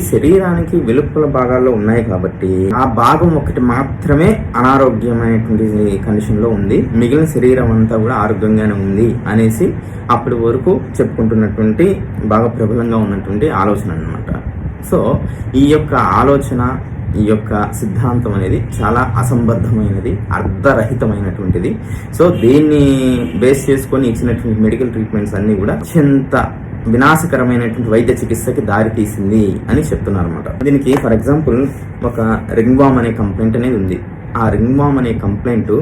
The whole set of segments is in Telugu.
శరీరానికి వెలుపల భాగాల్లో ఉన్నాయి కాబట్టి ఆ భాగం ఒకటి మాత్రమే అనారోగ్యమైనటువంటి కండిషన్లో ఉంది. మిగిలిన శరీరం అంతా కూడా ఆరోగ్యంగానే ఉంది అనేసి అప్పటి వరకు చెప్పుకుంటున్నటువంటి బాగా ప్రబలంగా ఉన్నటువంటి ఆలోచన అన్నమాట. సో ఈ యొక్క ఆలోచన ఈ యొక్క సిద్ధాంతం అనేది చాలా అసంబద్ధమైనది అర్ధరహితమైనటువంటిది సో దీన్ని బేస్ చేసుకొని ఇచ్చినటువంటి మెడికల్ ట్రీట్మెంట్స్ అన్నీ కూడా అత్యంత వినాశకరమైనటువంటి వైద్య చికిత్సకి దారి తీసింది అని చెప్తున్నారు అనమాట దీనికి ఫర్ ఎగ్జాంపుల్ ఒక రింగ్ వామ్ అనే కంప్లైంట్ అనేది ఉంది. ఆ రింగ్ వామ్ అనే కంప్లైంట్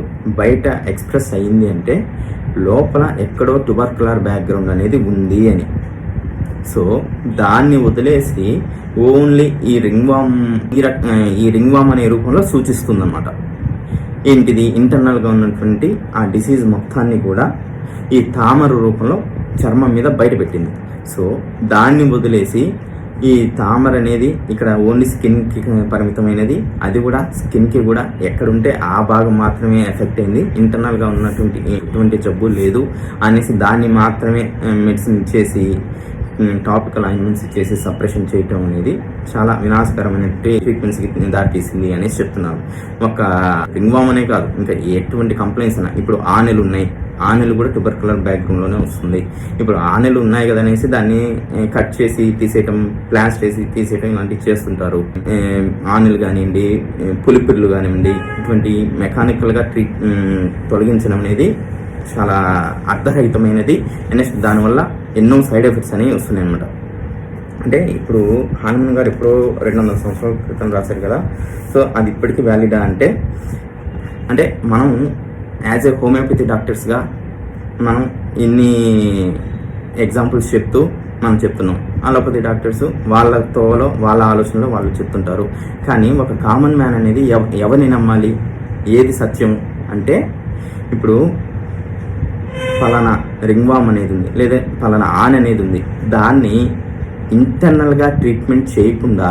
బయట ఎక్స్ప్రెస్ అయ్యింది అంటే లోపల ఎక్కడో టుబర్కులర్ బ్యాక్గ్రౌండ్ అనేది ఉంది అని. సో దాన్ని వదిలేసి ఓన్లీ ఈ రింగ్ వామ్ ఈ రక ఈ రింగ్ వామ్ అనే రూపంలో సూచిస్తుందన్నమాట. ఏంటిది? ఇంటర్నల్గా ఉన్నటువంటి ఆ డిసీజ్ మొత్తాన్ని కూడా ఈ తామర రూపంలో చర్మం మీద బయటపెట్టింది సో దాన్ని వదిలేసి ఈ తామర అనేది ఇక్కడ ఓన్లీ స్కిన్కి పరిమితమైనది. అది కూడా స్కిన్కి కూడా ఎక్కడుంటే ఆ భాగం మాత్రమే ఎఫెక్ట్ అయింది. ఇంటర్నల్గా ఉన్నటువంటి ఎటువంటి జబ్బు లేదు అనేసి దాన్ని మాత్రమే మెడిసిన్ ఇచ్చేసి టాపికల్ ఆయింట్మెంట్స్ ఇచ్చేసి సప్రెషన్ చేయటం అనేది చాలా వినాశకరమైన ట్రీట్మెంట్స్కి దారితీసింది అనేసి చెప్తున్నారు ఒక రింగ్వామ్ అనే కాదు ఇంకా ఎటువంటి కంప్లైంట్స్ అయినా ఇప్పుడు ఆనెలు ఉన్నాయి. ఆనెలు కూడా ట్యూబర్కులర్ బ్యాక్గ్రౌండ్లోనే వస్తుంది. ఇప్పుడు ఆనెలు ఉన్నాయి కదా అనేసి దాన్ని కట్ చేసి తీసేయటం ప్లాస్ట్ చేసి తీసేయటం ఇలాంటివి చేస్తుంటారు. ఆనెలు కానివ్వండి ఏ, పులిపిర్లు కానివ్వండి ఇటువంటి మెకానికల్గా ట్రీట్ తొలగించడం అనేది చాలా అర్ధరహితమైనది. నెక్స్ట్ దానివల్ల ఎన్నో సైడ్ ఎఫెక్ట్స్ అనేవి వస్తున్నాయి అనమాట అంటే ఇప్పుడు హానుమన్ గారు ఎప్పుడో రెండు వందల సంవత్సరాల క్రితం రాశారు కదా. సో అది ఇప్పటికీ వ్యాలిడా అంటే అంటే మనం యాజ్ ఏ హోమియోపతి డాక్టర్స్గా మనం ఇన్ని ఎగ్జాంపుల్స్ చెప్తూ మనం చెప్తున్నాం. అలోపతి డాక్టర్స్ వాళ్ళ తోలో వాళ్ళ ఆలోచనలో వాళ్ళు చెప్తుంటారు. కానీ ఒక కామన్ మ్యాన్ అనేది ఎవ ఎవరిని నమ్మాలి? ఏది సత్యం? అంటే ఇప్పుడు పలానా రింగ్వామ్ అనేది ఉంది లేదా ఫలానా ఆన్ అనేది ఉంది. దాన్ని ఇంటర్నల్గా ట్రీట్మెంట్ చేయకుండా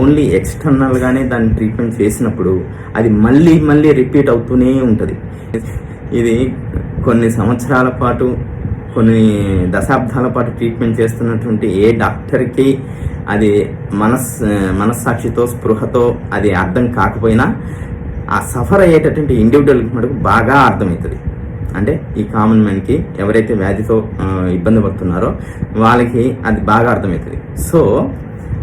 ఓన్లీ ఎక్స్టర్నల్గానే దాన్ని ట్రీట్మెంట్ చేసినప్పుడు అది మళ్ళీ మళ్ళీ రిపీట్ అవుతూనే ఉంటుంది. ఇది కొన్ని సంవత్సరాల పాటు కొన్ని దశాబ్దాల పాటు ట్రీట్మెంట్ చేస్తున్నటువంటి ఏ డాక్టర్కి అది మనస్ మనస్సాక్షితో స్పృహతో అది అర్థం కాకపోయినా ఆ సఫర్ అయ్యేటటువంటి ఇండివిజువల్కి మటుకు బాగా అర్థమవుతుంది. అంటే ఈ కామన్ మ్యాన్కి ఎవరైతే వ్యాధితో ఇబ్బంది పడుతున్నారో వాళ్ళకి అది బాగా అర్థమవుతుంది. సో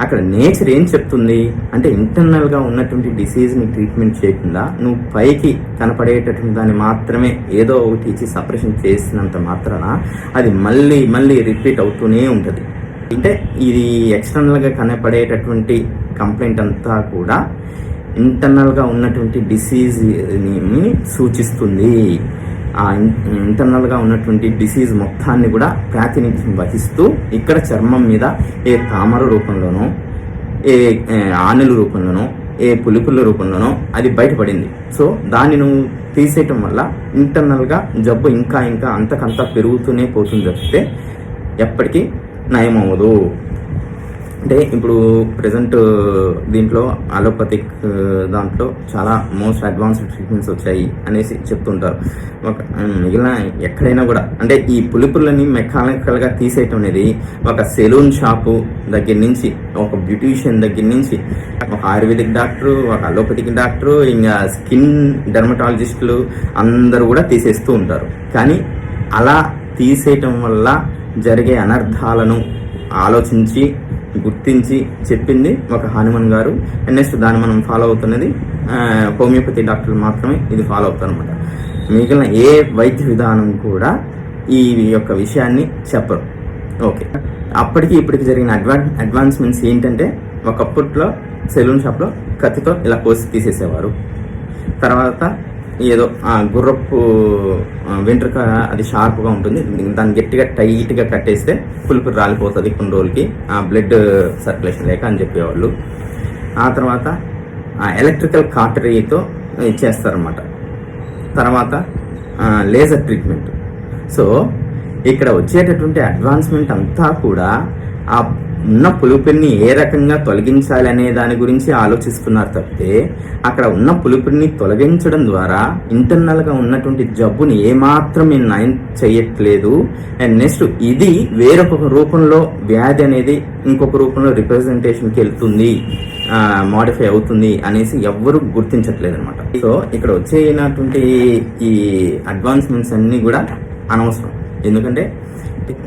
అక్కడ నేచర్ ఏం చెప్తుంది? అంటే ఇంటర్నల్గా ఉన్నటువంటి డిసీజ్ని ట్రీట్మెంట్ చేయకుండా నువ్వు పైకి కనపడేటటువంటి దాన్ని మాత్రమే ఏదో ఒకటి ఇచ్చి సపరేషన్ చేసినంత మాత్రాన అది మళ్ళీ మళ్ళీ రిపీట్ అవుతూనే ఉంటుంది. అంటే ఇది ఎక్స్టర్నల్గా కనపడేటటువంటి కంప్లైంట్ అంతా కూడా ఇంటర్నల్గా ఉన్నటువంటి డిసీజ్ని సూచిస్తుంది. ఆ ఇంటర్నల్గా ఉన్నటువంటి డిసీజ్ మొత్తాన్ని కూడా ప్రాతినిధ్యం వహిస్తూ ఇక్కడ చర్మం మీద ఏ తామర రూపంలోనో ఏ ఆనెల రూపంలోనో ఏ పులిపుల రూపంలోనో అది బయటపడింది. సో దాన్ని నువ్వు తీసేయటం వల్ల ఇంటర్నల్గా జబ్బు ఇంకా ఇంకా అంతకంతా పెరుగుతూనే పోతుంది తప్పితే ఎప్పటికీ నయమవ్వదు. అంటే ఇప్పుడు ప్రజెంట్ uh, దీంట్లో అలోపతిక్ uh, దాంట్లో చాలా మోస్ట్ అడ్వాన్స్డ్ ట్రీట్మెంట్స్ వచ్చాయి అనేసి చెప్తుంటారు. ఒక మిగిలిన ఎక్కడైనా కూడా అంటే ఈ పులిపులని మెకానికల్గా తీసేయటం అనేది ఒక సెలూన్ షాపు దగ్గర నుంచి ఒక బ్యూటీషియన్ దగ్గర నుంచి ఒక ఆయుర్వేదిక్ డాక్టరు ఒక అలోపతిక్ డాక్టరు ఇంకా స్కిన్ డెర్మటాలజిస్టులు అందరూ కూడా తీసేస్తూ ఉంటారు. కానీ అలా తీసేయటం వల్ల జరిగే అనర్థాలను ఆలోచించి గుర్తించి చెప్పింది ఒక హనుమాన్ గారు. నెక్స్ట్ దాన్ని మనం ఫాలో అవుతున్నది. హోమియోపతి డాక్టర్లు మాత్రమే ఇది ఫాలో అవుతారు అనమాట మిగిలిన ఏ వైద్య విధానం కూడా ఈ యొక్క విషయాన్ని చెప్పరు. ఓకే. అప్పటికి ఇప్పటికి జరిగిన అడ్వా అడ్వాన్స్మెంట్స్ ఏంటంటే ఒకప్పట్లో సెలూన్ షాప్లో కత్తితో ఇలా కోసి తీసేసేవారు. తర్వాత ఏదో ఆ గుర్రపు వెంట్రుక అది షార్ప్గా ఉంటుంది. దాన్ని గట్టిగా టైట్గా కట్టేస్తే పులుపు రాలిపోతుంది కొన్ని రోజులకి ఆ బ్లడ్ సర్క్యులేషన్ లేక అని చెప్పేవాళ్ళు. ఆ తర్వాత ఆ ఎలక్ట్రికల్ కాటరీతో చేస్తారన్నమాట. తర్వాత లేజర్ ట్రీట్మెంట్. సో ఇక్కడ వచ్చేటటువంటి అడ్వాన్స్మెంట్ అంతా కూడా ఆ ఉన్న పులుపుని ఏ రకంగా తొలగించాలి అనే దాని గురించి ఆలోచిస్తున్నారు తప్పితే అక్కడ ఉన్న పులుపుని తొలగించడం ద్వారా ఇంటర్నల్గా ఉన్నటువంటి జబ్బుని ఏమాత్రం నేను నయం చేయట్లేదు. అండ్ నెక్స్ట్ ఇది వేరొక రూపంలో వ్యాధి అనేది ఇంకొక రూపంలో రిప్రజెంటేషన్కి వెళ్తుంది మాడిఫై అవుతుంది అనేసి ఎవ్వరు గుర్తించట్లేదు అనమాట సో ఇక్కడ వచ్చేటువంటి ఈ అడ్వాన్స్మెంట్స్ అన్నీ కూడా అనవసరం. ఎందుకంటే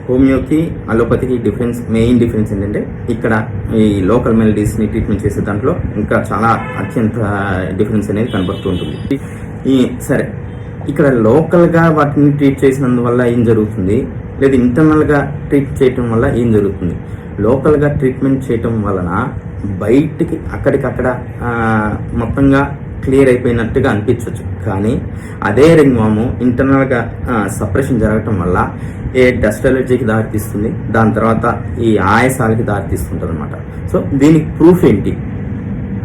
హోమియోకి అలోపతికి డిఫరెన్స్ మెయిన్ డిఫరెన్స్ ఏంటంటే ఇక్కడ ఈ లోకల్ మెలడీస్ని ట్రీట్మెంట్ చేసే దాంట్లో ఇంకా చాలా అత్యంత డిఫరెన్స్ అనేది కనబడుతూ ఉంటుంది. ఈ సరే ఇక్కడ లోకల్గా వాటిని ట్రీట్ చేసినందువల్ల ఏం జరుగుతుంది? లేదా ఇంటర్నల్గా ట్రీట్ చేయటం వల్ల ఏం జరుగుతుంది? లోకల్గా ట్రీట్మెంట్ చేయటం వలన బయటికి అక్కడికక్కడ మొత్తంగా క్లియర్ అయిపోయినట్టుగా అనిపించవచ్చు కానీ అదే రింగ్వాము ఇంటర్నల్గా సపరేషన్ జరగటం వల్ల ఏ డస్ట్ ఎలర్జీకి దారితీస్తుంది దాని తర్వాత ఈ ఆయాసాలకి దారితీస్తుంటుంది అనమాట సో దీనికి ప్రూఫ్ ఏంటి?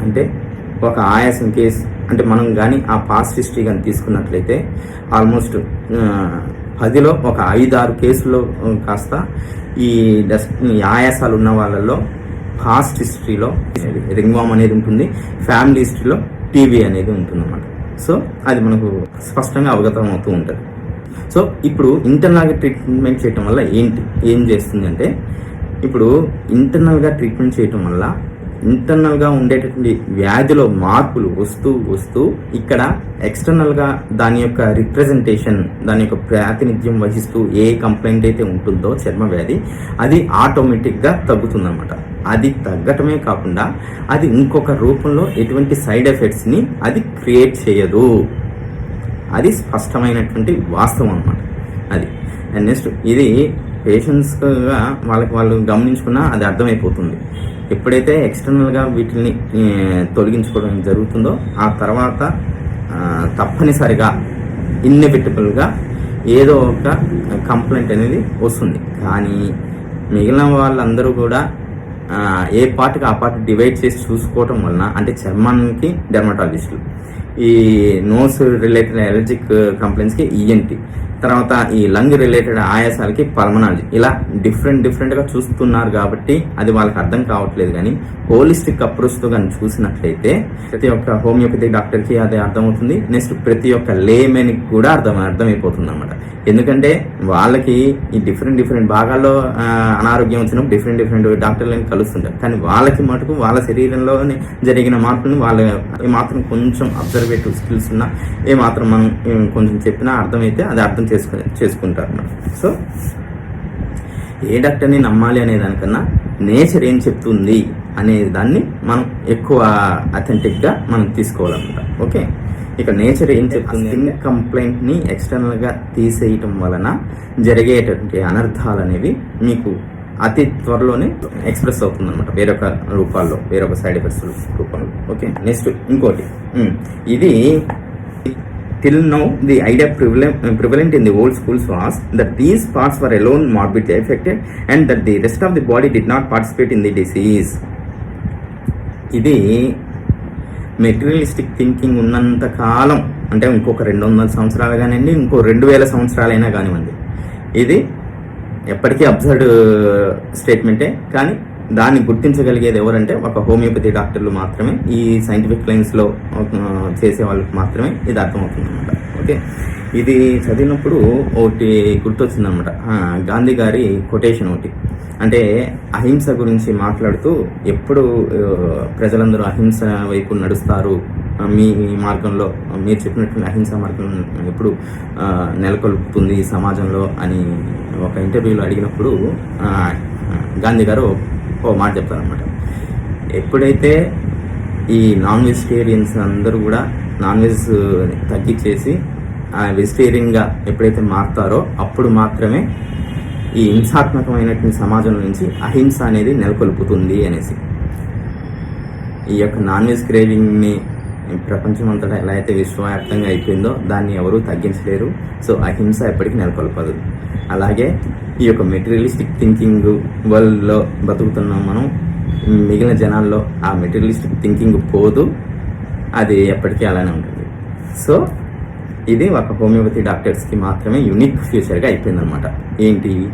అంటే ఒక ఆయాసం కేస్ అంటే మనం కానీ ఆ పాస్ట్ హిస్టరీ కానీ తీసుకున్నట్లయితే ఆల్మోస్ట్ పదిలో ఒక ఐదు ఆరు కేసుల్లో కాస్త ఈ డస్ట్ ఈ ఆయాసాలు ఉన్న వాళ్ళల్లో పాస్ట్ హిస్టరీలో రింగ్వామ్ అనేది ఉంటుంది ఫ్యామిలీ హిస్టరీలో టీవీ అనేది ఉంటుందన్నమాట. సో అది మనకు స్పష్టంగా అవగతం అవుతూ ఉంటుంది. సో ఇప్పుడు ఇంటర్నల్గా ట్రీట్మెంట్ చేయటం వల్ల ఏంటి? ఏం చేస్తుంది అంటే ఇప్పుడు ఇంటర్నల్గా ట్రీట్మెంట్ చేయటం వల్ల ఇంటర్నల్గా ఉండేటటువంటి వ్యాధిలో మార్పులు వస్తూ వస్తూ ఇక్కడ ఎక్స్టర్నల్గా దాని యొక్క రిప్రజెంటేషన్ దాని యొక్క ప్రాతినిధ్యం వహిస్తూ ఏ కంప్లైంట్ అయితే ఉంటుందో చర్మ వ్యాధి అది ఆటోమేటిక్గా తగ్గుతుందన్నమాట. అది తగ్గటమే కాకుండా అది ఇంకొక రూపంలో ఎటువంటి సైడ్ ఎఫెక్ట్స్ని అది క్రియేట్ చేయదు. అది స్పష్టమైనటువంటి వాస్తవం అన్నమాట. అది. అండ్ నెక్స్ట్ ఇది పేషెంట్స్గా వాళ్ళకి వాళ్ళు గమనించుకున్నా అది అర్థమైపోతుంది. ఎప్పుడైతే ఎక్స్టర్నల్గా వీటిని తొలగించుకోవడం జరుగుతుందో ఆ తర్వాత తప్పనిసరిగా ఇన్నెవిటబుల్గా ఏదో ఒక కంప్లైంట్ అనేది వస్తుంది. కానీ మిగిలిన వాళ్ళందరూ కూడా ఏ పార్ట్కి ఆ పార్ట్ డివైడ్ చేసి చూసుకోవటం వలన అంటే చర్మానికి డెర్మటాలజిస్టులు ఈ నోస్ రిలేటెడ్ ఎలర్జిక్ కంప్లైంట్స్కి ఈఎన్టీ తర్వాత ఈ లంగ్ రిలేటెడ్ ఆయాసాలకి పల్మనాలజీ ఇలా డిఫరెంట్ డిఫరెంట్గా చూస్తున్నారు కాబట్టి అది వాళ్ళకి అర్థం కావట్లేదు కానీ హోలిస్టిక్ అప్రోచ్తో కానీ చూసినట్లయితే ప్రతి ఒక్క హోమియోపతి డాక్టర్కి అది అర్థమవుతుంది. నెక్స్ట్ ప్రతి ఒక్క లేమెన్కి కూడా అర్థం అర్థమైపోతుంది అనమాట ఎందుకంటే వాళ్ళకి ఈ డిఫరెంట్ డిఫరెంట్ భాగాల్లో అనారోగ్యం వచ్చినప్పుడు డిఫరెంట్ డిఫరెంట్ డాక్టర్లను కలుస్తుంటారు. కానీ వాళ్ళకి మటుకు వాళ్ళ శరీరంలోనే జరిగిన మార్పులను వాళ్ళ మాత్రం కొంచెం అబ్జర్వేటివ్ స్కిల్స్ ఉన్నా ఏ మాత్రం మనం కొంచెం చెప్పినా అర్థమైతే అది అర్థం చేసుకుని చేసుకుంటారు. అన్నమాట సో ఏ డాక్టర్ని నమ్మాలి అనే దానికన్నా నేచర్ ఏం చెప్తుంది అనే దాన్ని మనం ఎక్కువ అథెంటిక్గా మనం తీసుకోవాలన్నమాట. ఓకే? ఇక నేచర్ ఏం చెప్తుంది స్కిన్ కంప్లైంట్ని ఎక్స్టర్నల్గా తీసేయటం వలన జరిగేటువంటి అనర్థాలు అనేవి మీకు అతి త్వరలోనే ఎక్స్ప్రెస్ అవుతుంది అనమాట వేరొక రూపాల్లో వేరొక సైడ్ ఎఫెక్ట్స్ రూపంలో. ఓకే? నెక్స్ట్ ఇంకోటి. ఇది Till now, the idea prevalent, prevalent in the old schools was that these parts were alone morbidly affected and that the rest of the body did not participate in the disease. ఇది మెటీరియలిస్టిక్ థింకింగ్ ఉన్నంత కాలం అంటే ఇంకొక రెండు వందల సంవత్సరాలు కానివ్వండి ఇంకో రెండు వేల సంవత్సరాలైనా కానివ్వండి ఇది ఎప్పటికీ అబ్జర్డ్ స్టేట్మెంటే కానీ దాన్ని గుర్తించగలిగేది ఎవరంటే ఒక హోమియోపతి డాక్టర్లు మాత్రమే. ఈ సైంటిఫిక్ లైన్స్లో చేసే వాళ్ళకి మాత్రమే ఇది అర్థమవుతుంది అనమాట ఓకే? ఇది చదివినప్పుడు ఒకటి గుర్తొచ్చిందనమాట అనమాట గాంధీ గారి కొటేషన్ ఒకటి. అంటే అహింస గురించి మాట్లాడుతూ ఎప్పుడు ప్రజలందరూ అహింస వైపు నడుస్తారు. మీ మార్గంలో మీరు చెప్పినటువంటి అహింస మార్గం ఎప్పుడు నెలకొల్పుతుంది ఈ సమాజంలో అని ఒక ఇంటర్వ్యూలో అడిగినప్పుడు గాంధీ గారు ఓ మాట చెప్తానమాట ఎప్పుడైతే ఈ నాన్ వెజిటేరియన్స్ అందరూ కూడా నాన్ వెజ్ తగ్గించేసి ఆ వెజిటేరియన్గా ఎప్పుడైతే మారుతారో అప్పుడు మాత్రమే ఈ హింసాత్మకమైనటువంటి సమాజం నుంచి అహింస అనేది నెలకొల్పుతుంది అనేసి. ఈ యొక్క నాన్ వెజ్ క్రేవింగ్ని ప్రపంచం అంతటా ఎలా అయితే విశ్వవ్యాప్తంగా అయిపోయిందో దాన్ని ఎవరూ తగ్గించలేరు. సో అహింస ఎప్పటికీ నెలకొల్పదు. అలాగే ఈ యొక్క మెటీరియలిస్టిక్ థింకింగ్ వరల్డ్లో బతుకుతున్నాం మనం. మిగిలిన జనాల్లో ఆ మెటీరియలిస్టిక్ థింకింగ్ పోదు. అది ఎప్పటికీ అలానే ఉంటుంది. సో ఇది ఒక హోమియోపతి డాక్టర్స్కి మాత్రమే యునిక్ ఫ్యూచర్గా అయిపోయిందనమాట ఏంటి?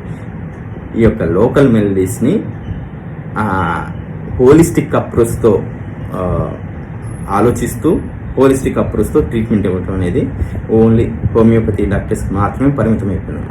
ఈ యొక్క లోకల్ మెలడీస్ని హోలిస్టిక్ అప్రోచ్తో ఆలోచిస్తూ హోలిస్టిక్ అప్రోచ్తో ట్రీట్మెంట్ ఇవ్వటం అనేది ఓన్లీ హోమియోపతి డాక్టర్స్కి మాత్రమే పరిమితం అయిపోయినాం